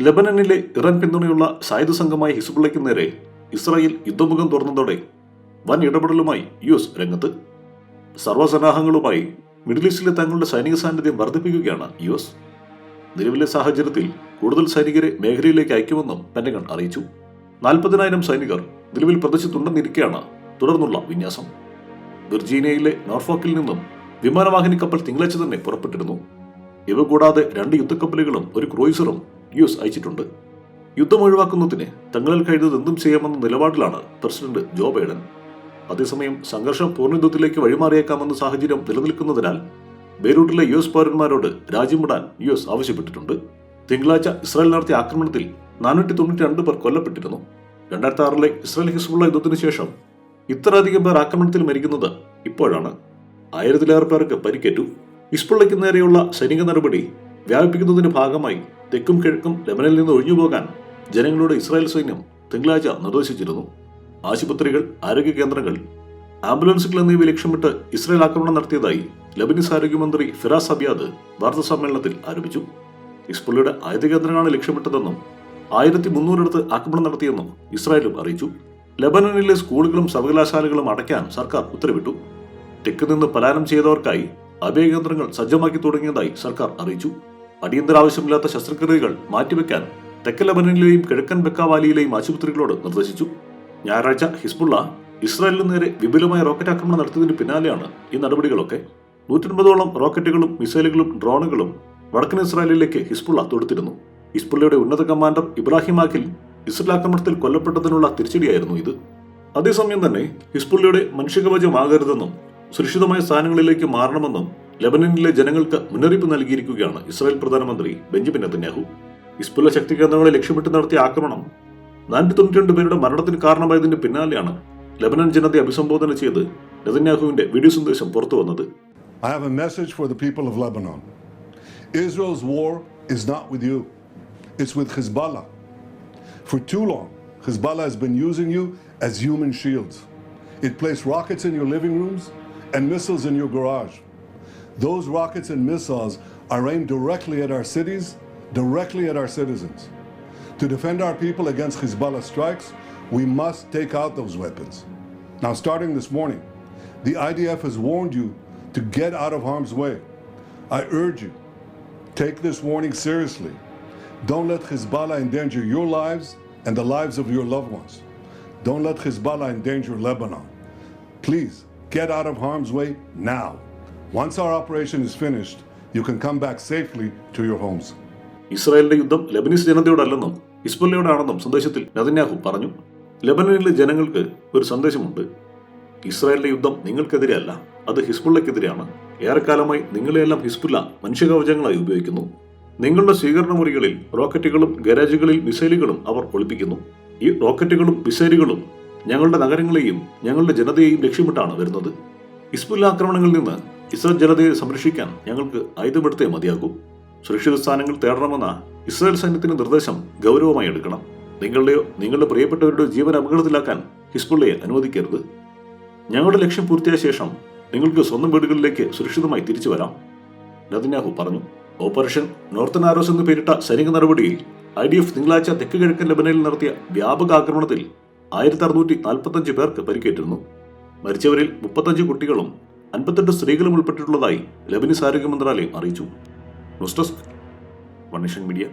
ലബനനിലെ Iran പിന്തുണയുള്ള സായുധ സംഘമായ ഹിസ്ബുള്ളയ്ക്ക് നേരെ ഇസ്രായേൽ യുദ്ധമുഖം തുറന്നതോടെ വൻ ഇടപെടലുമായി യു എസ് രംഗത്ത്. സർവസന്നാഹങ്ങളുമായി മിഡിൽ ഈസ്റ്റിലെ തങ്ങളുടെ സൈനിക സാന്നിധ്യം വർദ്ധിപ്പിക്കുകയാണ് യു എസ്. നിലവിലെ സാഹചര്യത്തിൽ കൂടുതൽ സൈനികരെ മേഖലയിലേക്ക് അയക്കുമെന്നും പെന്റഗൺ അറിയിച്ചു. നാൽപ്പതിനായിരം സൈനികർ നിലവിൽ പ്രദേശത്തുണ്ടെന്നിരിക്കെയാണ് തുടർന്നുള്ള വിന്യാസം. വിർജീനിയയിലെ നോർഫോക്കിൽ നിന്നും വിമാനവാഹിനി കപ്പൽ തിങ്കളാഴ്ച തന്നെ പുറപ്പെട്ടിരുന്നു. ഇവ കൂടാതെ രണ്ട് യുദ്ധക്കപ്പലുകളും ഒരു ക്രൂയിസറും യു എസ് അയച്ചിട്ടുണ്ട്. യുദ്ധം ഒഴിവാക്കുന്നതിന് തങ്ങളിൽ കഴിയുന്നത് എന്തും ചെയ്യാമെന്ന നിലപാടിലാണ് പ്രസിഡന്റ് ജോ ബൈഡൻ. അതേസമയം സംഘർഷം പൂർണയുദ്ധത്തിലേക്ക് വഴിമാറിയേക്കാമെന്ന സാഹചര്യം നിലനിൽക്കുന്നതിനാൽ ബെയ്റൂട്ടിലെ യു എസ് പൗരന്മാരോട് രാജ്യം വിടാൻ യു എസ് ആവശ്യപ്പെട്ടിട്ടുണ്ട്. തിങ്കളാഴ്ച ഇസ്രായേൽ നടത്തിയ ആക്രമണത്തിൽ നാനൂറ്റി തൊണ്ണൂറ്റി രണ്ട് പേർ കൊല്ലപ്പെട്ടിരുന്നു. രണ്ടായിരത്തി ആറിലെ ഇസ്രായേൽ ഹിസ്ബുള്ള യുദ്ധത്തിന് ശേഷം ഇത്രയധികം പേർ ആക്രമണത്തിൽ മരിക്കുന്നത് ഇപ്പോഴാണ്. ആയിരത്തിലേറെ പേർക്ക് പരിക്കേറ്റു. ഹിസ്ബുള്ളയ്ക്ക് നേരെയുള്ള സൈനിക നടപടി വ്യാപിപ്പിക്കുന്നതിന്റെ ഭാഗമായി തെക്കും കിഴക്കും ലെബനിൽ നിന്ന് ഒഴിഞ്ഞു പോകാൻ ജനങ്ങളോട് ഇസ്രായേൽ സൈന്യം തിങ്കളാഴ്ച നിർദ്ദേശിച്ചിരുന്നു. ആശുപത്രികൾ ആരോഗ്യ കേന്ദ്രങ്ങൾ ആംബുലൻസുകൾ എന്നിവ ലക്ഷ്യമിട്ട് ഇസ്രായേൽ ആക്രമണം നടത്തിയതായി ലബനീസ് ആരോഗ്യമന്ത്രി ഫിറാസ് അബിയാദ് വാർത്താ സമ്മേളനത്തിൽ ആരോപിച്ചു. ഹിസ്ബുള്ളയുടെ ആയുധ കേന്ദ്രങ്ങളാണ് ലക്ഷ്യമിട്ടതെന്നും ആയിരത്തി മുന്നൂറിടത്ത് ആക്രമണം നടത്തിയെന്നും ഇസ്രായേലും അറിയിച്ചു. ലബനനിലെ സ്കൂളുകളും സർവകലാശാലകളും അടയ്ക്കാൻ സർക്കാർ ഉത്തരവിട്ടു. തെക്ക് നിന്ന് പലായനം ചെയ്തവർക്കായി അഭയകേന്ദ്രങ്ങൾ സജ്ജമാക്കി തുടങ്ങിയതായി സർക്കാർ അറിയിച്ചു. അടിയന്തര ആവശ്യമില്ലാത്ത ശസ്ത്രക്രിയകൾ മാറ്റിവെക്കാൻ തെക്കൻ ലബനനിലെയും കിഴക്കൻ ബെക്കാവാലിയിലെയും ആശുപത്രികളോട് നിർദ്ദേശിച്ചു. ഞായറാഴ്ച ഹിസ്ബുള്ള ഇസ്രായേലിന് നേരെ വിപുലമായ റോക്കറ്റ് ആക്രമണം നടത്തിയതിന് പിന്നാലെയാണ് ഈ നടപടികളൊക്കെ. നൂറ്റൻപതോളം റോക്കറ്റുകളും മിസൈലുകളും ഡ്രോണുകളും വടക്കൻ ഇസ്രായേലിലേക്ക് ഹിസ്ബുള്ള തൊടുത്തിരുന്നു. ഹിസ്ബുള്ളയുടെ ഉന്നത കമാൻഡർ ഇബ്രാഹിം ആഖിൽ ഇസ്രയേൽ ആക്രമണത്തിൽ കൊല്ലപ്പെട്ടതിനുള്ള തിരിച്ചടിയായിരുന്നു ഇത്. അതേസമയം തന്നെ ഹിസ്ബുള്ളയുടെ മനുഷ്യകവചമാകരുതെന്നും സുരക്ഷിതമായ സ്ഥാനങ്ങളിലേക്ക് മാറണമെന്നും ലെബനനിലെ ജനങ്ങൾക്ക് മുന്നറിയിപ്പ് നൽകിയിരിക്കുകയാണ് ഇസ്രായേൽ പ്രധാനമന്ത്രി ബെഞ്ചമിൻ നെതന്യാഹു ഹിസ്ബുള്ള ശക്തി കേന്ദ്രങ്ങളെ ലക്ഷ്യമിട്ട് നടത്തിയ ആക്രമണം നാനൂറ്റി തൊണ്ണൂറ്റി പേരുടെ മരണത്തിന് കാരണമായതിന്റെ പിന്നാലെയാണ് ലെബനൻ ജനതയെ അഭിസംബോധന ചെയ്ത് നെതന്യാഹുവിന്റെ വീഡിയോ സന്ദേശം പുറത്തു വന്നത് I have a message for the people of Lebanon. Israel's war is not with you, it's with Hezbollah. For too long, Hezbollah has been using you as human shields. It placed rockets in your living rooms and missiles in your garage. Those rockets and missiles are aimed directly at our cities, directly at our citizens. To defend our people against Hezbollah strikes, we must take out those weapons. Now, starting this morning, the IDF has warned you to get out of harm's way. I urge you, take this warning seriously. Don't let Hezbollah endanger your lives and the lives of your loved ones. Don't let Hezbollah endanger Lebanon. Please get out of harm's way now. Once our operation is finished, you can come back safely to your homes. ഇസ്രായേലിന്റെ യുദ്ധം Lebanese ജനതയോടല്ലെന്നും ഹിസ്ബുല്ലയോടാണെന്നും സന്ദേശത്തിൽ Netanyahu പറഞ്ഞു. ലെബനനിലെ ജനങ്ങൾക്ക് ഒരു സന്ദേശമുണ്ട്. ഇസ്രായേലിന്റെ യുദ്ധം നിങ്ങൾക്കെതിരെയല്ല അത് ഹിസ്ബുള്ളയ്ക്കെതിരെയാണ്. ഏറെക്കാലമായി നിങ്ങളെയെല്ലാം ഹിസ്ബുല്ല മനുഷ്യകവചങ്ങളായി ഉപയോഗിക്കുന്നു. നിങ്ങളുടെ സ്വീകരണ മുറികളിൽ റോക്കറ്റുകളും ഗരാജുകളിൽ മിസൈലുകളും അവർ ഒളിപ്പിക്കുന്നു. ഈ റോക്കറ്റുകളും മിസൈലുകളും ഞങ്ങളുടെ നഗരങ്ങളെയും ഞങ്ങളുടെ ജനതയെയും ലക്ഷ്യമിട്ടാണ് വരുന്നത്. ഹിസ്ബുല്ല ആക്രമണങ്ങളിൽ നിന്ന് ഇസ്രായേൽ ജനതയെ സംരക്ഷിക്കാൻ ഞങ്ങൾക്ക് ആയുധമെടുത്തേ മതിയാകൂ. സുരക്ഷിത സ്ഥാനങ്ങൾ തേടണമെന്ന ഇസ്രായേൽ സൈന്യത്തിന്റെ നിർദ്ദേശം ഗൗരവമായി എടുക്കണം. നിങ്ങളുടെയോ നിങ്ങളുടെ പ്രിയപ്പെട്ടവരുടെ ജീവൻ അപകടത്തിലാക്കാൻ ഹിസ്ബുള്ളയെ അനുവദിക്കരുത്. ഞങ്ങളുടെ ലക്ഷ്യം പൂർത്തിയായ ശേഷം നിങ്ങൾക്ക് സ്വന്തം വീടുകളിലേക്ക് സുരക്ഷിതമായി തിരിച്ചു വരാം. നദിനാഹു പറഞ്ഞു ഓപ്പറേഷൻ നോർത്തൻ ആരോസ് എന്ന് പേരിട്ട സൈനിക നടപടിയിൽ ഐ ഡി എഫ് തിങ്കളാഴ്ച തെക്ക് കിഴക്കൻ ലബനയിൽ നടത്തിയ വ്യാപക ആക്രമണത്തിൽ ആയിരത്തി അറുന്നൂറ്റി നാൽപ്പത്തഞ്ച് പേർക്ക് പരിക്കേറ്റിരുന്നു. മരിച്ചവരിൽ മുപ്പത്തഞ്ച് കുട്ടികളും അൻപത്തെട്ട് സ്ത്രീകളും ഉൾപ്പെട്ടിട്ടുള്ളതായി ലബനീസ് ആരോഗ്യ മന്ത്രാലയം അറിയിച്ചു. News desk one media.